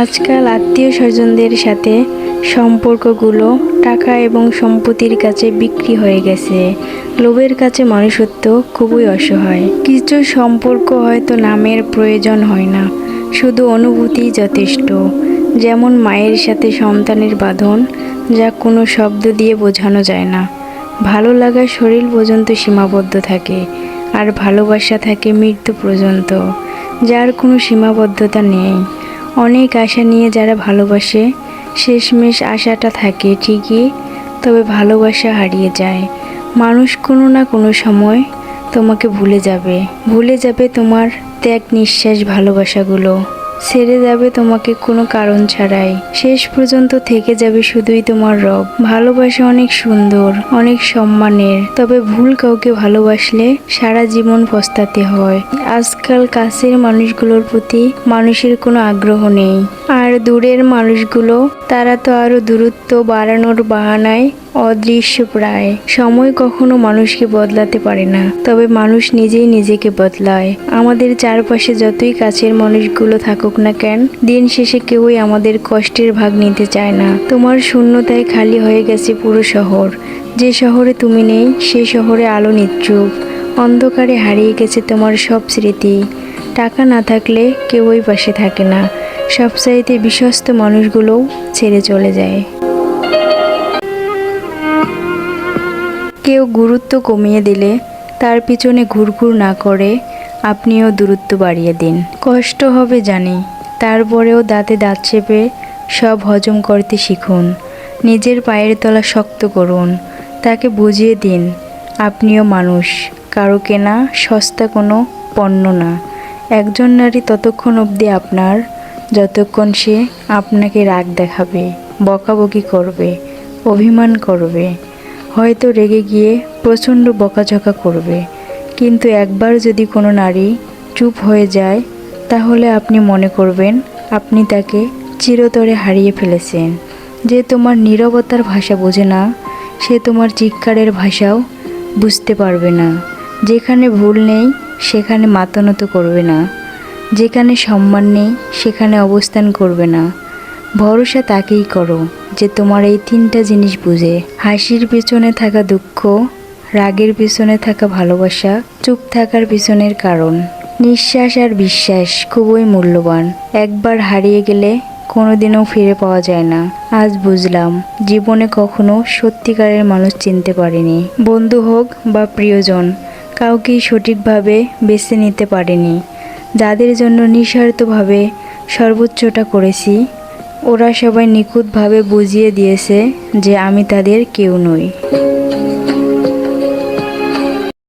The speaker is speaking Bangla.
আজকাল আত্মীয় স্বজনদের সাথে সম্পর্কগুলো, টাকা এবং সম্পত্তির কাছে বিক্রি হয়ে গেছে। লোভের কাছে মানুষত্ব খুবই অসহায়। কিছু সম্পর্ক হয়তো নামের প্রয়োজন হয় না, শুধু অনুভূতি যথেষ্ট। যেমন মায়ের সাথে সন্তানের বাঁধন, যা কোনো শব্দ দিয়ে বোঝানো যায় না। ভালো লাগা শরীর পর্যন্ত সীমাবদ্ধ থাকে, আর ভালোবাসা থাকে মৃত্যু পর্যন্ত। যার কোনো সীমাবদ্ধতা নেই। অনেক আশা নিয়ে যারা ভালোবাসে, শেষমেশ আশাটা থাকে ঠিকই, তবে ভালোবাসা হারিয়ে যায়। মানুষ কোনো না কোনো সময় তোমাকে ভুলে যাবে। ভুলে যাবে তোমার ত্যাগ নিঃশ্বাস ভালোবাসাগুলো। ছেড়ে যাবে তোমাকে কোনো কারণ ছাড়াই। শেষ পর্যন্ত থেকে যাবে শুধুই তোমার রব। ভালোবাসা অনেক সুন্দর, অনেক সম্মানের। তবে ভুল কাউকে ভালোবাসলে সারা জীবন পস্তাতে হয়। আজকাল কাছের মানুষগুলোর প্রতি মানুষের কোনো আগ্রহ নেই। আর দূরের মানুষগুলো, তারা তো আরও দূরত্ব বাড়ানোর বাহানায় অদৃশ্য প্রায়। সময় কখনো মানুষকে বদলাতে পারে না, তবে মানুষ নিজেই নিজেকে বদলায়। আমাদের চারপাশে যতই কাছের মানুষগুলো থাকুক না কেন, দিন শেষে কেউই আমাদের কষ্টের ভাগ নিতে চায় না। তোমার শূন্যতায় খালি হয়ে গেছে পুরো শহর। যে শহরে তুমি নেই, সে শহরে আলো নিচ্ছুক। অন্ধকারে হারিয়ে গেছে তোমার সব স্মৃতি। টাকা না থাকলে কেউই পাশে থাকে না। সবচাইতে বিশ্বস্ত মানুষগুলোও ছেড়ে চলে যায়। কেউ গুরুত্ব কমিয়ে দিলে তার পিছনে ঘুরঘুর না করে আপনিও দূরত্ব বাড়িয়ে দিন। কষ্ট হবে জানি, তারপরেও দাঁতে দাঁত চেপে সব হজম করতে শিখুন। নিজের পায়ের তলা শক্ত করুন, তাকে বুঝিয়ে দিন, আপনিও মানুষ, কারও কেনা সস্তা কোনো পণ্য না। একজন নারী ততক্ষণ অবধি আপনার যতক্ষণ সে আপনাকে রাগ দেখাবে, বকাবকি করবে, অভিমান করবে, হয়তো রেগে গিয়ে প্রচণ্ড বকাঝকা করবে। কিন্তু একবার যদি কোনো নারী চুপ হয়ে যায়, তাহলে আপনি মনে করবেন আপনি তাকে চিরতরে হারিয়ে ফেলেছেন। যে তোমার নীরবতার ভাষা বোঝে না, সে তোমার চিৎকারের ভাষাও বুঝতে পারবে না। যেখানে ভুল নেই, সেখানে মাতানত করবে না। যেখানে সম্মান নেই, সেখানে অবস্থান করবে না। ভরসা তাকেই করো যে তোমার এই তিনটা জিনিস বুঝে। হাসির পেছনে থাকা দুঃখ, রাগের পিছনে থাকা ভালোবাসা, চুপ থাকার পিছনের কারণ। নিঃশ্বাস আর বিশ্বাস খুবই মূল্যবান। একবার হারিয়ে গেলে কোনোদিনও ফিরে পাওয়া যায় না। আজ বুঝলাম, জীবনে কখনো সত্যিকারের মানুষ চিনতে পারিনি। বন্ধু হোক বা প্রিয়জন, কাউকেই সঠিকভাবে বেছে নিতে পারিনি। যাদের জন্য নিঃস্বার্থভাবে সর্বোচ্চটা করেছি, ওরা সবাই নিখুঁতভাবে বুঝিয়ে দিয়েছে যে আমি তাদের কেউ নই।